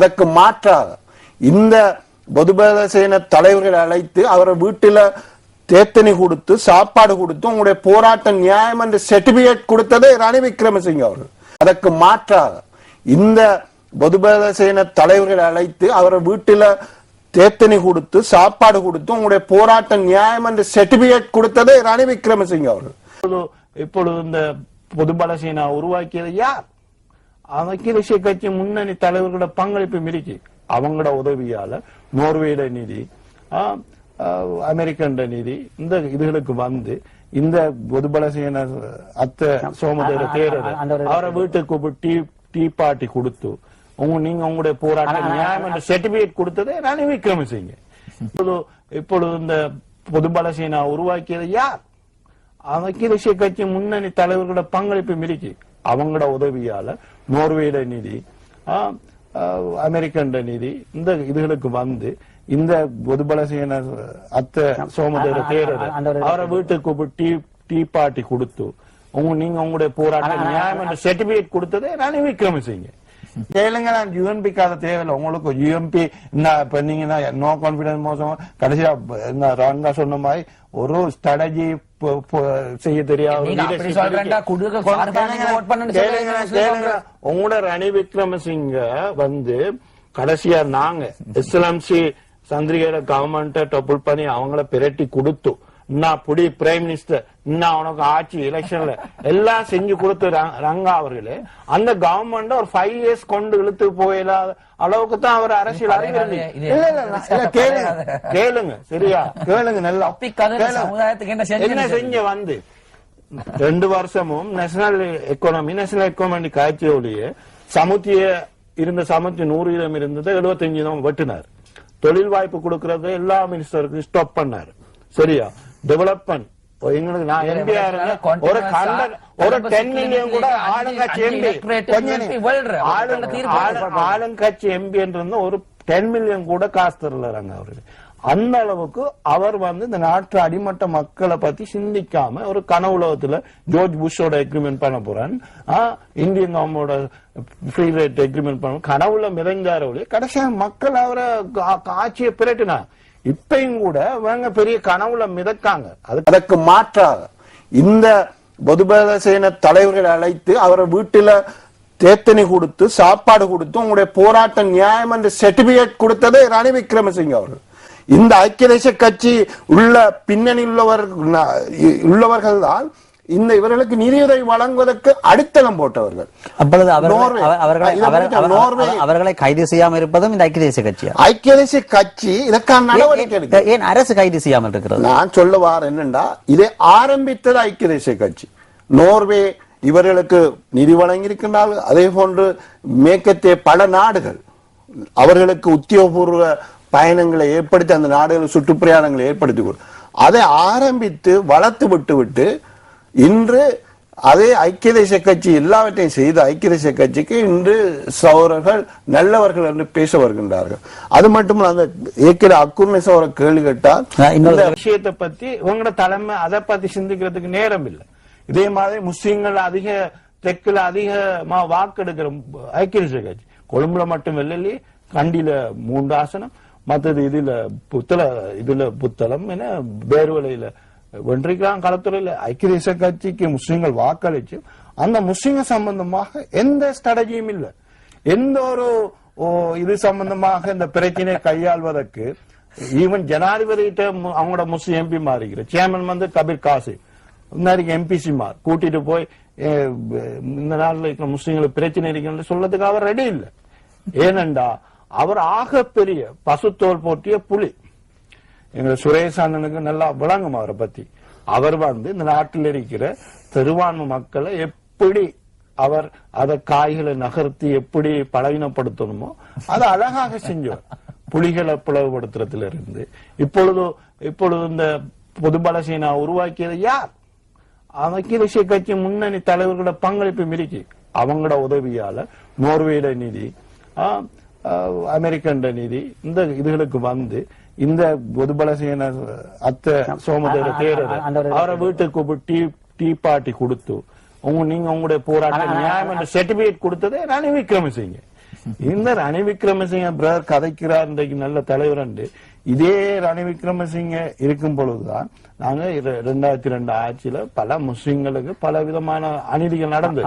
அதற்கு மாற்றாக இந்த பொதுபல சேன தலைவர்களை அழைத்து அவரை வீட்டில தேத்தனி கொடுத்து சாப்பாடு கொடுத்து உங்களுடைய போராட்டம் நியாயம் என்று சர்டிபிகேட் கொடுத்ததே ரணி விக்ரமசிங்க அவர்கள். அதற்கு மாற்றாக இந்த பொதுபல சேன தலைவர்களை அழைத்து அவரை வீட்டில் தேத்தனி கொடுத்து சாப்பாடு கொடுத்து உங்களுடைய போராட்டம் நியாயம் என்று சர்டிபிகேட் கொடுத்ததே ரணி விக்ரமசிங்க அவர்கள். இப்பொழுது இந்த பொதுபல சேனா உருவாக்கியது யார்? அகில தேசிய கட்சி முன்னணி தலைவர்களோட பங்களிப்பு மிரிக்கு அவங்களோட உதவியால நோர்வேட நிதி அமெரிக்கன் நிதி இந்த இதுகளுக்கு வந்து இந்த பொதுபல சேன அத்த சோமதேவ தேரர் அவரை வீட்டுக்கு கூப்பிட்டு டீ பார்ட்டி கொடுத்து உங்க நீங்க உங்களுடைய போராட்டம் நியாயம் சர்டிபிகேட் கொடுத்ததே ரணில் விக்ரமசிங்க இப்பொழுது இப்பொழுது இந்த பொதுபல சேனா உருவாக்கியது யார்? அகில தேசிய கட்சி முன்னணி தலைவர்களோட பங்களிப்பு மிரிக்கு அவங்களோட உதவியால நோர்வேட நிதி அமெரிக்கன் நிதி இந்த இதுகளுக்கு வந்து இந்த பொதுபல சேன அத்த சோமதேவ தேரர் அவரை வீட்டுக்கு கூப்பிட்டு டீ பார்ட்டி கொடுத்து உங்க நீங்க உங்களுடைய போராட்டம் நியாயம் சர்டிபிகேட் கொடுத்ததே ரணில் விக்ரமசிங்க. கேளுங்க நான் யூஎன்பி காத தேவையில்லை. உங்களுக்கு யூஎம்பி இப்ப நீங்க நோ கான்பிடன்ஸ் மோசம் கடைசியா என்ன ராங்கா சொன்ன மாதிரி ஒரு ஸ்ட்ராட்டஜி செய்ய தெரியாத. உங்களோட ரணில் விக்ரமசிங்க வந்து கடைசியா நாங்க எஸ்எல்எம்சி சந்திரிகையில கவர்மெண்ட டொப்புள் பண்ணி அவங்கள பிரட்டி கொடுத்து நான் புடி பிரைம் மினிஸ்டர் இன்னும் அவனுக்கு ஆட்சி எலெக்ஷன்ல எல்லாம் செஞ்சு கொடுத்து ரங்கா அவர்களே அந்த கவர்மெண்ட் ஒரு ஃபைவ் இயர்ஸ் கொண்டு இழுத்து போயிடாத அளவுக்கு தான் அவர் அரசியல் இல்ல, கேளுங்க. கேளுங்க சரியா? கேளுங்க நல்லா. என்ன செஞ்சு வந்து? ரெண்டு வருஷமும் நேஷனல் எக்கானமி நேஷனல் எக்கானமி காய்ச்சியோடைய சமுத்திய இருந்த சமுத்தி நூறு வீதம் இருந்தது எழுபத்தஞ்சு தான் வெட்டினார். தொழில் வாய்ப்பு கொடுக்கறத எல்லா மினிஸ்டருக்கும் ஸ்டாப் பண்ணாரு. சரியா? டெவலப்மெண்ட் எங்களுக்கு நான் எம்பியா இருந்தேன் ஒரு கண்ட ஒரு டென் மில்லியன் கூட ஆளுங்கட்சி எம்பி ஆளுங்கட்சி எம்பி ஒரு டென் மில்லியன் கூட காசு அவருக்கு. அந்த அளவுக்கு அவர் வந்து இந்த நாட்டு அடிமட்ட மக்களை பத்தி சிந்திக்காம ஒரு கனவுலகத்துல ஜோர்ஜ் புஷோட எக்ரிமெண்ட் பண்ண போறேன். இந்தியன் கவர்மெண்டோட ஃப்ரீ ரேட் எக்ரிமெண்ட் பண்ண கனவுல ஒழிய கடைசியா மக்கள் அவரை ஆட்சியை பிரட்டினாங்க. இப்பயும் கூட அவங்க பெரிய கனவுல மிதக்காங்க. அதற்கு மாற்றாக இந்த பொதுபல சேன தலைவர்களை அழைத்து அவரை வீட்டுல தேத்தனி கொடுத்து சாப்பாடு கொடுத்து உங்களுடைய போராட்டம் நியாயம் என்று சர்டிபிகேட் கொடுத்ததே ரணி விக்ரமசிங்க அவர்கள். இந்த ஐக்கிய தேச கட்சி உள்ள பின்னணி உள்ளவர் உள்ளவர்கள் தான் இந்த இவர்களுக்கு நிதியுதவி வழங்குவதற்கு அடித்தளம் போட்டவர்கள். அப்பொழுது அவர்களை அவர்களை கைது செய்யாமல் இருப்பதும் இந்த ஐக்கிய தேசிய கட்சியா ஐக்கிய தேசிய கட்சி இதற்கான நடவடிக்கை ஏன் அரசு கைது செய்யாமல் இருக்கிறது? நான் சொல்ல வார என்னண்டா இதை ஆரம்பித்தது ஐக்கிய தேசிய கட்சி. நோர்வே இவர்களுக்கு நிதி வழங்கியிருக்கின்றார்கள். அதே போன்று மேற்கத்திய பல நாடுகள் அவர்களுக்கு உத்தியோகபூர்வ பயணங்களை ஏற்படுத்தி அந்த நாடுகள் சுற்றுப்பிரயாணங்களை ஏற்படுத்தி அதை ஆரம்பித்து வளர்த்து விட்டு விட்டு இன்று அதே ஐக்கிய தேசிய கட்சி எல்லாவற்றையும் செய்த ஐக்கிய தேசிய கட்சிக்கு இன்று சௌரர்கள் நல்லவர்கள் என்று பேச வருகின்றார்கள். அது மட்டுமல்ல அந்த ஏற்கனவே அக்குர்மை சௌர கேள்வி கேட்டால் இந்த விஷயத்தை பத்தி உங்களோட தலைமை அதை பத்தி சிந்திக்கிறதுக்கு நேரம் இல்லை. இதே மாதிரி முஸ்லீம்கள் அதிக தெற்குல அதிகமா வாக்கெடுக்கிற ஐக்கிய தேசிய கட்சி. கொழும்புல மட்டும் இல்லையே கண்டியில மூன்று ஆசனம் மற்றது இதுல புத்தள இதுல புத்தளம் என பேர்வலையில வென்றிக்கலாம் களத்துறையில. ஐக்கிய தேசிய கட்சிக்கு முஸ்லீம்கள் வாக்களிச்சு அந்த முஸ்லீம்கள் சம்பந்தமாக எந்த ஸ்ட்ராட்டஜியும் இல்லை. எந்த ஒரு ஓ, இது சம்பந்தமாக இந்த பிரச்சனையை கையாள்வதற்கு ஈவன் ஜனாதிபதிகிட்ட மு- அவங்களோட முஸ்லீம் எம்பி மாறிக்கிற சேர்மன் வந்து கபீர் காசி இன்னைக்கு எம்பிசி மார் கூட்டிட்டு போய் இந்த நாள்ல இருக்கிற முஸ்லீம்களுக்கு பிரச்சனை இருக்குன்னு சொல்றதுக்கு அவர் ரெடி இல்லை. ஏனென்றா அவர் ஆகப்பெரிய பசுத்தோல் போட்டிய புலி. எங்க சுரேஷ் அண்ணனுக்கு நல்லா விளங்கும் அவரை பத்தி. அவர் வந்து இந்த நாட்டில் இருக்கிற தெருவான்மை மக்களை எப்படி அவர் அதை காய்களை நகர்த்தி எப்படி பலவீனப்படுத்தணுமோ அதை அழகாக செஞ்சோம் புலிகளை பிளவுபடுத்துறதுல இருந்து இப்பொழுது இப்பொழுது இந்த பொது பலசீனா உருவாக்கியது யார்? ஐக்கிய தேசிய கட்சி முன்னணி தலைவர்களோட பங்களிப்பு மிரிக்கு அவங்களோட உதவியால நோர்வேல நிதி. ஆ, ஆ, அமெரிக்கன் நிதி இந்த இதுகளுக்கு வந்து இந்த பொதுபல சேன அத்த சோமதேவ தேரர் அவரை வீட்டுக்கு கூப்பிட்டு டீ பார்ட்டி கொடுத்து உங்க நீங்க உங்களுடைய போராட்டம் நியாயம் என்ற சர்டிபிகேட் கொடுத்ததே ரணில் விக்ரமசிங்க இந்த ரணில் விக்ரமசிங்க பிரதர் கதைக்கிறார் இன்றைக்கு நல்ல தலைவர் இதே ரணில் விக்ரமசிங்க இருக்கும் பொழுதுதான் நாங்க ரெண்டாயிரத்தி ரெண்டு ஆட்சியில பல முஸ்லிம்களுக்கு பல விதமான அநீதிகள் நடந்தது.